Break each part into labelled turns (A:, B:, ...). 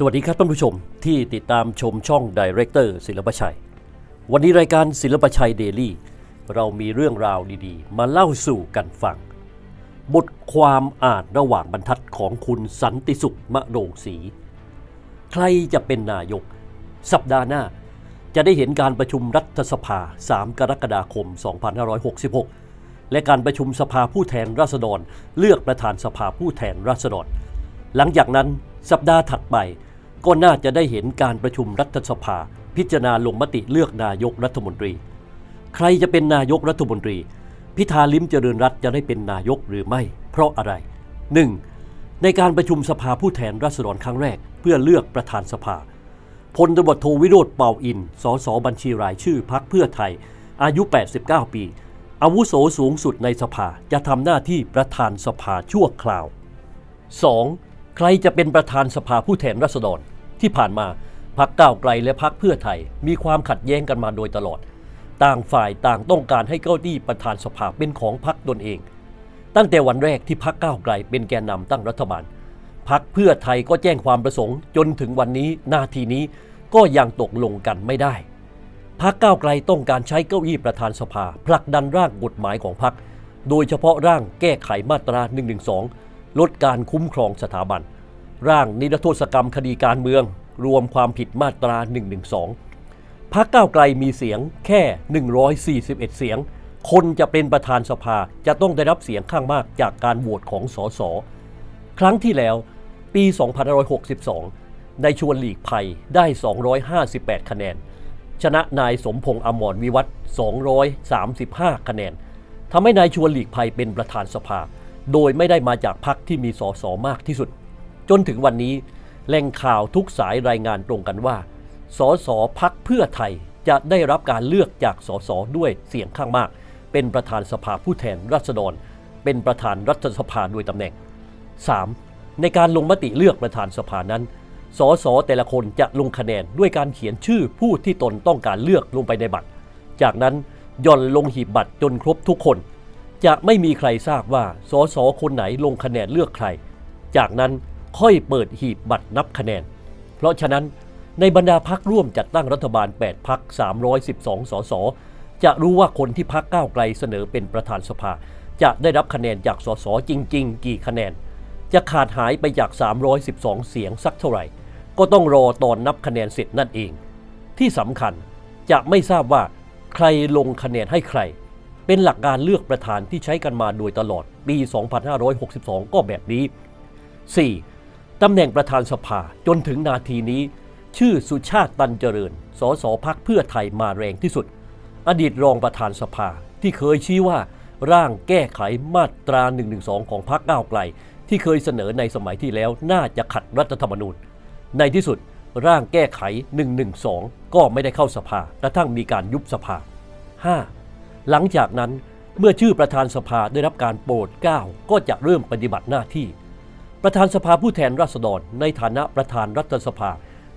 A: สวัสดีครับท่านผู้ชมที่ติดตามชมช่องดีเรคเตอร์ศิลปชัย วันนี้รายการศิลปชัยเดลี่ เรามีเรื่องราวดีๆ มาเล่าสู่กันฟัง บทความอ่านระหว่างบรรทัดของคุณสันติสุขมะโรงศรีใครจะเป็นนายก สัปดาห์หน้า จะได้เห็นการประชุมรัฐสภา 3 กรกฎาคม 2566 และการประชุมสภาผู้แทนราษฎร เลือกประธานสภาผู้แทนราษฎร หลังจากนั้นสัปดาห์ถัดไป ก็น่าจะได้เห็นการประชุมรัฐสภา พิจารณาลงมติเลือกนายกรัฐมนตรี ใครจะเป็นนายกรัฐมนตรี พิธาลิมเจริญรัตจะได้เป็นนายกหรือไม่ เพราะอะไร 1. ในการประชุมสภาผู้แทนราษฎรครั้งแรก เพื่อเลือกประธานสภาพลตบโทวิโรธเป่าอิน สสบัญชีรายชื่อพักเพื่อไทย อายุ 89 ปี อาวุโสสูงสุดในสภาจะทำหน้าที่ประธานสภาชั่วคราว 2. ใครจะเป็นประธานสภาผู้แทนราษฎร ที่ผ่านมาพักก้าวไกลและพักเพื่อไทย มีความขัดแย้งกันมาโดยตลอด ต่างฝ่ายต่างต้องการให้เก้าอี้ประธานสภาเป็นของพรรคตนเอง ตั้งแต่วันแรกที่พักก้าวไกลเป็นแกนนำตั้งรัฐบาลพักเพื่อไทยก็แจ้งความประสงค์ จนถึงวันนี้นาทีนี้ก็ยังตกลงกันไม่ได้พักก้าวไกลต้องการใช้เก้าอี้ประธานสภาผลักดันร่างกฎหมายของพักโดยเฉพาะร่างแก้ไขมาตรา112 ลดการคุ้มครองสถาบัน ร่างนิรโทษกรรมคดีการเมือง รวมความผิดมาตรา 112 พักก้าวไกลมีเสียงแค่ 141 เสียง คนจะเป็นประธานสภาจะต้องได้รับเสียงข้างมากจากการโหวตของสส ครั้งที่แล้วปี 2562 ในชวนหลีกภัยได้ 258 คะแนน ชนะนายสมพงษ์อมรวิวัฒน์235 คะแนนทำให้นายชวนหลีกภัยเป็นประธานสภา โดยไม่ได้มาจากพรรคที่มีสสมากที่สุด จนถึงวันนี้แหล่งข่าวทุกสายรายงานตรงกันว่า สสพักเพื่อไทยจะได้รับการเลือกจากสสด้วยเสียงข้างมาก เป็นประธานสภาผู้แทนราษฎร เป็นประธานรัฐสภาโดยตำแหน่ง 3. ในการลงมติเลือกประธานสภานั้น สสแต่ละคนจะลงคะแนนด้วยการเขียนชื่อผู้ที่ตนต้องการเลือกลงไปในบัตร จากนั้นย่อนลงหีบบัตรจนครบทุกคน จะไม่มีใครทราบว่าสสคนไหนลงคะแนนเลือกใคร จากนั้นค่อยเปิดหีบบัตรนับคะแนน เพราะฉะนั้นในบรรดาพักร่วมจัดตั้งรัฐบาล 8 พัก 312 สส จะรู้ว่าคนที่พักก้าวไกลเสนอเป็นประธานสภา จะได้รับคะแนนจากสสจริง ๆ กี่คะแนน จะขาดหายไปจาก 312 เสียงสักเท่าไหร่ ก็ต้องรอตอนนับคะแนนเสร็จนั่นเอง ที่สำคัญจะไม่ทราบว่าใครลงคะแนนให้ใคร เป็นหลักการเลือกประธานที่ใช้กันมาโดยตลอดปี 2562 ก็แบบนี้ 4. ตำแหน่งประธานสภาจนถึงนาทีนี้ ชื่อสุชาติตันเจริญ สสพักเพื่อไทยมาแรงที่สุด อดีตรองประธานสภาที่เคยชี้ว่าร่างแก้ไขมาตรา 112 ของพรรคก้าวไกล ที่เคยเสนอในสมัยที่แล้วน่าจะขัดรัฐธรรมนูญ ในที่สุดร่างแก้ไข 112 ก็ไม่ได้เข้าสภากระทั่งมีการยุบสภา 5. หลังจากนั้นเมื่อชื่อประธานสภาได้รับการโปรดเกล้าก็จะเริ่มปฏิบัติหน้าที่ ประธานสภาผู้แทนราษฎรในฐานะประธานรัฐสภา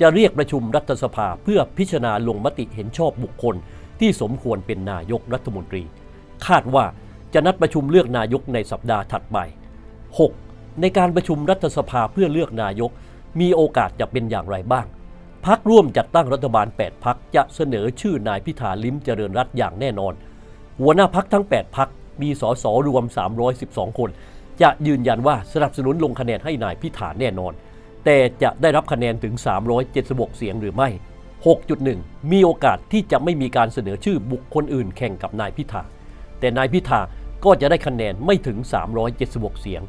A: จะเรียกประชุมรัฐสภาเพื่อพิจารณาลงมติเห็นชอบบุคคล ที่สมควรเป็นนายกรัฐมนตรี คาดว่าจะนัดประชุมเลือกนายกในสัปดาห์ถัดไป 6. ในการประชุมรัฐสภาเพื่อเลือกนายก มีโอกาสจะเป็นอย่างไรบ้างพักร่วมจัดตั้งรัฐบาล 8 พักจะเสนอชื่อนายพิธาลิ้มเจริญรัตอย่างแน่นอน หัวหน้าพักทั้ง 8 พักมีสสรวม 312 คน จะยืนยันว่าสนับสนุนลงคะแนนให้นายพิธาแน่นอน แต่จะได้รับคะแนนถึง 376 เสียงหรือไม่ 6.1 มีโอกาสที่จะไม่มีการเสนอชื่อบุคคลอื่นแข่งกับนายพิธา แต่นายพิธาก็จะได้คะแนนไม่ถึง 376 เสียง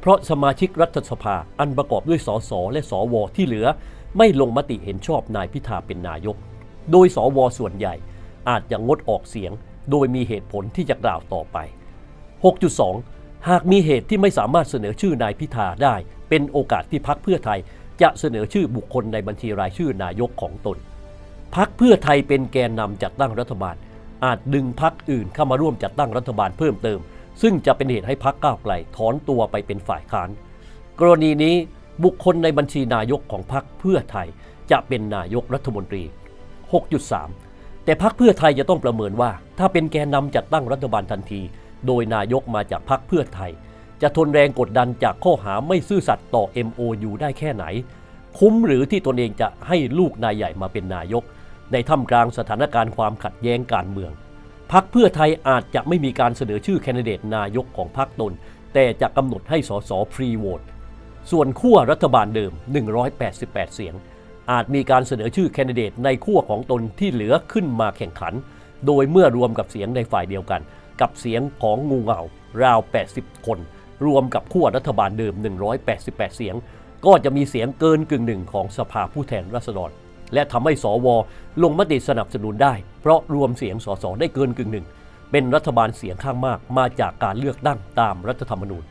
A: เพราะสมาชิกรัฐสภาอันประกอบด้วยสสและสวที่เหลือ ไม่ลงมติเห็นชอบนายพิธาเป็นนายก โดยสวส่วนใหญ่อาจจะงดออกเสียง โดยมีเหตุผลที่จะกล่าวต่อไป 6.2 หากมีเหตุที่ไม่สามารถเสนอชื่อนายพิธาได้ เป็นโอกาสที่พักเพื่อไทยจะเสนอชื่อบุคคลในบัญชีรายชื่อนายกของตน พักเพื่อไทยเป็นแกนนำจัดตั้งรัฐบาล อาจดึงพักอื่นเข้ามาร่วมจัดตั้งรัฐบาลเพิ่มเติม ซึ่งจะเป็นเหตุให้พักก้าวไกลถอนตัวไปเป็นฝ่ายค้าน กรณีนี้บุคคลในบัญชีนายกของพักเพื่อไทยจะเป็นนายกรัฐมนตรี 6.3 แต่พักเพื่อไทยจะต้องประเมินว่า ถ้าเป็นแกนนำจัดตั้งรัฐบาลทันที โดยนายกมาจากพักเพื่อไทย จะทนแรงกดดันจากข้อหาไม่ซื่อสัตย์ต่อ MOU ได้แค่ไหน คุ้มหรือที่ตนเองจะให้ลูกนายใหญ่มาเป็นนายก ในท่ามกลางสถานการณ์ความขัดแย้งการเมือง พักเพื่อไทยอาจจะไม่มีการเสนอชื่อแคนดิเดตนายกของพรรคตน แต่จะกำหนดให้สสฟรีโหวตส่วนขั้วรัฐบาลเดิม 188 เสียง อาจมีการเสนอชื่อแคนดิเดตในขั้วของตนที่เหลือขึ้นมาแข่งขัน โดยเมื่อรวมกับเสียงในฝ่ายเดียวกัน กับเสียงของงูเห่าราว 80 คน รวมกับขั้วรัฐบาลเดิม 188 เสียง ก็จะมีเสียงเกินกึ่งหนึ่งของสภาผู้แทนราษฎร และทำให้สวลงมติสนับสนุนได้ เพราะรวมเสียงสสได้เกินกึ่งหนึ่งเป็นรัฐบาลเสียงข้างมากมาจากการเลือกตั้งตามรัฐธรรมนูญ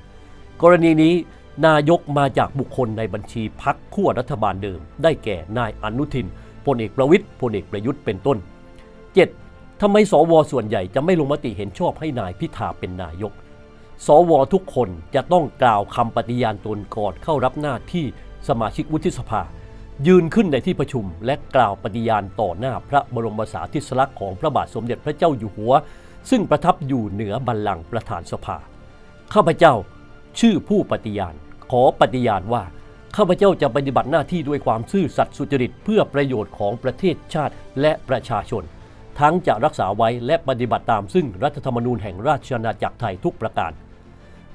A: กรณีนี้ นายกมาจากบุคคลในบัญชีพักขั้วรัฐบาลเดิม ได้แก่นายอนุทินพลเอกประวิตยพลเอกประยุทธ์เป็นต้น 7. ทำไมสวส่วนใหญ่จะไม่ลงมติเห็นชอบให้นายพิธาเป็นนายก สวทุกคนจะต้องกล่าวคำปฏิญาณตนก่อนเข้ารับหน้าที่สมาชิกวุฒิสภา ยืนขึ้นในที่ประชุมและกล่าวปฏิญาณต่อหน้าพระบรมสารีริสลักษณ์ของพระบาทสมเด็จพระเจ้าอยู่หัว ซึ่งประทับอยู่เหนือบัลลังก์ประธานสภาข้าพเจ้า ชื่อผู้ปฏิญาณ ขอปฏิญาณว่าข้าพเจ้าจะปฏิบัติหน้าที่ด้วยความซื่อสัตย์สุจริตเพื่อประโยชน์ของประเทศชาติและประชาชน ทั้งจะรักษาไว้และปฏิบัติตามซึ่งรัฐธรรมนูญแห่งราชอาณาจักรไทยทุกประการ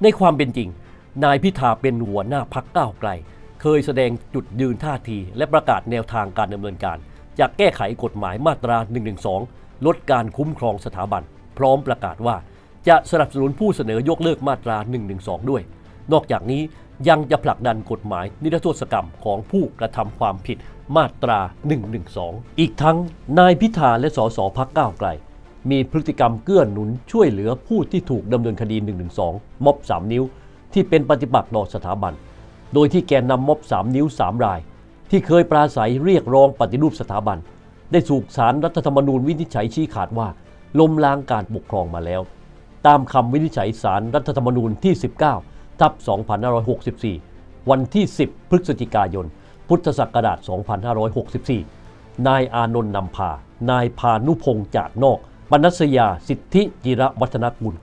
A: ในความเป็นจริง นายพิธาเป็นหัวหน้าพักก้าวไกล เคยแสดงจุดยืนท่าทีและประกาศแนวทางการดำเนินการจะแก้ไขกฎหมายมาตรา 112 ลดการคุ้มครองสถาบัน พร้อมประกาศว่า จะสนับสนุนผู้เสนอยกเลิกมาตรา 112 ด้วย นอกจากนี้ยังจะผลักดันกฎหมายนิรโทษกรรมของผู้กระทำความผิดมาตรา 112 อีกทั้งนายพิธาและสสพักก้าวไกล มีพฤติกรรมเกื้อหนุนช่วยเหลือผู้ที่ถูกดำเนินคดี 112 ม็อบ 3 นิ้ว ที่เป็นปฏิปักษ์ต่อสถาบัน โดยที่แกนนำม็อบ 3 นิ้ว 3 ราย ที่เคยปราศัยเรียกร้องปฏิรูปสถาบัน ได้ถูกสารรัฐธรรมนูญวินิจฉัยชี้ขาดว่าล้มล้างการปกครองมาแล้ว ตามคำวินิจฉัยสารรัฐธรรมนูญที่ 19 ทับ 2564 วันที่ 10 พฤศจิกายน พุทธศักราช 2564 นายอานนท์นำพา นายพานุพงษ์จาดนอกปนัสยาสิทธิจิระวัฒนกุล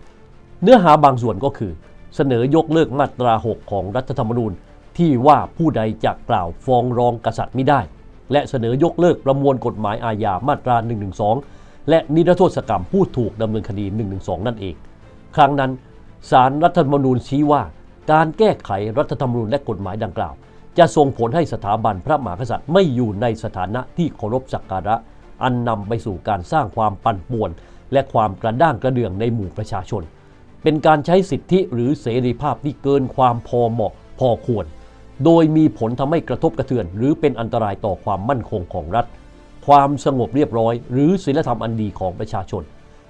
A: เนื้อหาบางส่วนก็คือ เสนอยกเลิกมาตรา 6 ของรัฐธรรมนูญ ที่ว่าผู้ใดจะกล่าวฟ้องร้องกษัตริย์ไม่ได้ และเสนอยกเลิกประมวลกฎหมายอาญามาตรา 112 และนิรโทษกรรมผู้ถูกดำเนินคดี 112 นั่นเอง ครั้งนั้นสารรัฐธรรมนูญชี้ว่า การแก้ไขรัฐธรรมนูญและกฎหมายดังกล่าว จะส่งผลให้สถาบันพระมหากษัตริย์ไม่อยู่ในสถานะที่เคารพสักการะ อันนำไปสู่การสร้างความปั่นป่วน และความกระด้างกระเดื่องในหมู่ประชาชน เป็นการใช้สิทธิหรือเสรีภาพที่เกินความพอเหมาะพอควร โดยมีผลทำให้กระทบกระเทือน หรือเป็นอันตรายต่อความมั่นคงของรัฐ ความสงบเรียบร้อย หรือศีลธรรมอันดีของประชาชน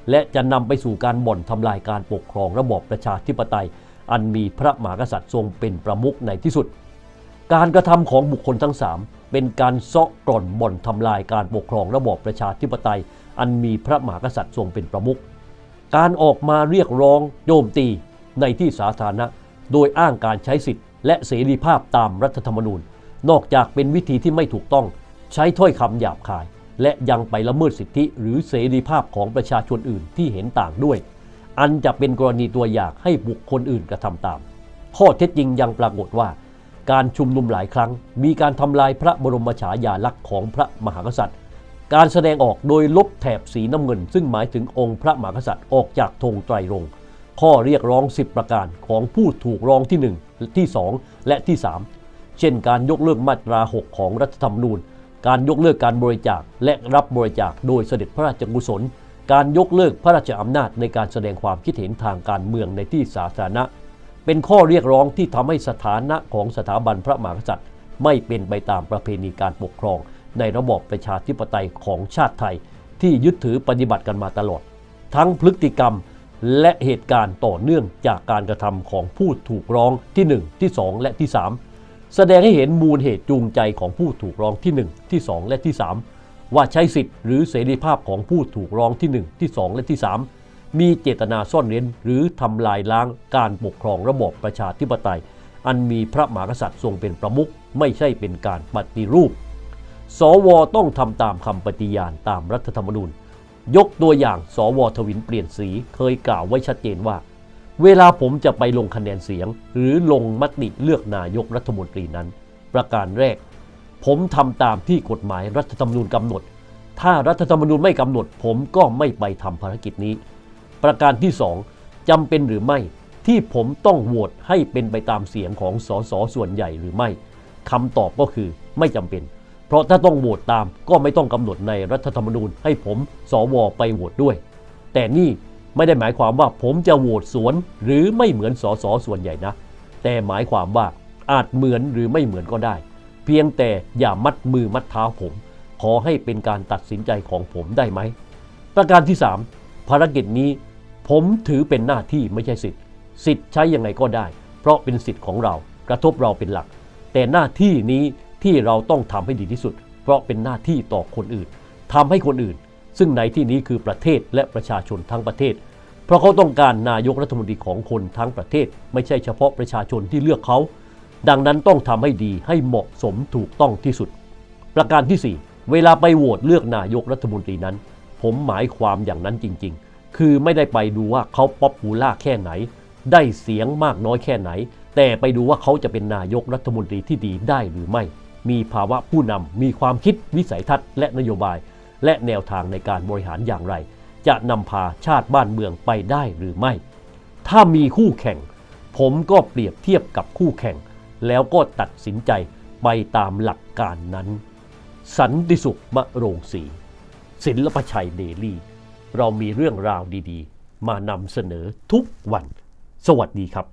A: และจะนำไปสู่การบ่อนทำลายการปกครองระบอบประชาธิปไตย อันมีพระมหากษัตริย์ทรงเป็นประมุขในที่สุด การกระทำของบุคคลทั้ง3เป็นการเซาะกร่อนบ่อนทำลายการปกครองระบอบประชาธิปไตย อันมีพระมหากษัตริย์ทรงเป็นประมุขการออกมาเรียกร้องโจมตีในที่สาธารณะ โดยอ้างการใช้สิทธิ์และเสรีภาพตามรัฐธรรมนูญ นอกจากเป็นวิธีที่ไม่ถูกต้อง ใช้ถ้อยคำหยาบคาย และยังไปละเมิดสิทธิหรือเสรีภาพของประชาชนอื่นที่เห็นต่างด้วย อันจะเป็นกรณีตัวอย่างให้บุคคลอื่นกระทำตาม ข้อเท็จจริงยังปรากฏว่า การชุมนุมหลายครั้ง มีการทำลายพระบรมฉายาลักษณ์ของพระมหากษัตริย์ การแสดงออกโดยลบแถบสีน้ำเงิน ซึ่งหมายถึงองค์พระมหากษัตริย์ออกจากธงไตรรงค์ข้อเรียกร้อง 10 ประการของผู้ถูกร้องที่ 1 ที่ 2 และที่ 3 เช่นการยกเลิกมาตรา 6 ของรัฐธรรมนูญ การยกเลิกการบริจาคและรับบริจาคโดยเสด็จพระราชกุศล การยกเลิกพระราชอำนาจในการแสดงความคิดเห็นทางการเมืองในที่สาธารณะ เป็นข้อเรียกร้องที่ทำให้สถานะของสถาบันพระมหากษัตริย์ ไม่เป็นไปตามประเพณีการปกครอง ในระบอบประชาธิปไตยของชาติไทย ที่ยึดถือปฏิบัติกันมาตลอด ทั้งพฤติกรรมและเหตุการณ์ต่อเนื่องจากการกระทำของผู้ถูกร้องที่ 1 ที่ 2 และที่ 3 แสดงให้เห็นมูลเหตุจูงใจของผู้ถูกร้องที่ 1 ที่ 2 และที่ 3 ว่าใช้สิทธิ์หรือเสรีภาพของผู้ถูกร้องที่ 1 ที่ 2 และที่ 3 มีเจตนาซ่อนเร้นหรือทำลายล้างการปกครองระบอบประชาธิปไตย อันมีพระมหากษัตริย์ทรงเป็นประมุขไม่ใช่เป็นการปฏิรูป สวต้องทำตามคำปฏิญาณตามรัฐธรรมนูญ ยกตัวอย่างสวทวินเปลี่ยนสีเคยกล่าวไว้ชัดเจนว่า เวลาผมจะไปลงคะแนนเสียง หรือลงมติเลือกนายกรัฐมนตรีนั้น ประการแรก ผมทำตามที่กฎหมายรัฐธรรมนูญกำหนด ถ้ารัฐธรรมนูญไม่กำหนด ผมก็ไม่ไปทำภารกิจนี้ ประการที่สองจำเป็นหรือไม่ที่ผมต้องโหวตให้เป็นไปตามเสียงของสสส่วนใหญ่หรือไม่คำตอบก็คือไม่จำเป็น เพราะถ้าต้องโหวตตามก็ไม่ต้องกำหนดในรัฐธรรมนูญให้ผมสวไปโหวตด้วย แต่นี่ ไม่ได้หมายความว่าผมจะโหวตสวนหรือไม่เหมือนสสส่วนใหญ่นะ แต่หมายความว่าอาจเหมือนหรือไม่เหมือนก็ได้ เพียงแต่อย่ามัดมือมัดเท้าผม ขอให้เป็นการตัดสินใจของผมได้ไหม ประการที่ 3 ภารกิจนี้ ผมถือเป็นหน้าที่ไม่ใช่สิทธิ์ สิทธิ์ใช้ยังไงก็ได้ เพราะเป็นสิทธิ์ของเรากระทบเราเป็นหลัก แต่หน้าที่นี้ที่เราต้องทำให้ดีที่สุด เพราะเป็นหน้าที่ต่อคนอื่นทำให้คนอื่น ซึ่งในที่นี้คือประเทศและประชาชนทั้งประเทศ เพราะเขาต้องการนายกรัฐมนตรีของคนทั้งประเทศ ไม่ใช่เฉพาะประชาชนที่เลือกเขา ดังนั้นต้องทำให้ดีให้เหมาะสมถูกต้องที่สุด ประการที่ 4 เวลาไปโหวตเลือกนายกรัฐมนตรีนั้น ผมหมายความอย่างนั้นจริง ๆ คือไม่ได้ไปดูว่าเขาป๊อปปูล่าแค่ไหน ได้เสียงมากน้อยแค่ไหน แต่ไปดูว่าเขาจะเป็นนายกรัฐมนตรีที่ดีได้หรือไม่ มีภาวะผู้นำมีความคิดวิสัยทัศน์และนโยบาย และแนวทางในการบริหารอย่างไร จะนำพาชาติบ้านเมืองไปได้หรือไม่ ถ้ามีคู่แข่ง ผมก็เปรียบเทียบกับคู่แข่ง แล้วก็ตัดสินใจไปตามหลักการนั้น สันติสุขมะโรงสีศิลปชัยเดลี่ เรามีเรื่องราวดีๆ มานำเสนอทุกวัน สวัสดีครับ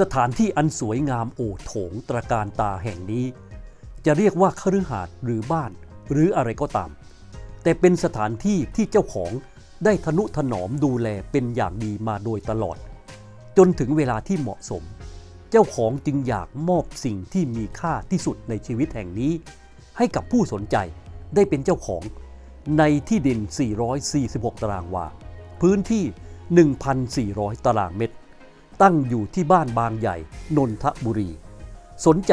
A: สถานที่อันสวยงามโอโถงตระการตาแห่งนี้ จะเรียกว่าคฤหาสน์หรือบ้าน หรืออะไรก็ตาม แต่เป็นสถานที่ที่เจ้าของได้ทนุถนอมดูแลเป็นอย่างดีมาโดยตลอด จนถึงเวลาที่เหมาะสม เจ้าของจึงอยากมอบสิ่งที่มีค่าที่สุดในชีวิตแห่งนี้ ให้กับผู้สนใจได้เป็นเจ้าของ ในที่ดิน 446 ตารางวา พื้นที่ 1,400 ตารางเมตร ตั้งอยู่ที่บ้านบางใหญ่ นนทบุรี สนใจ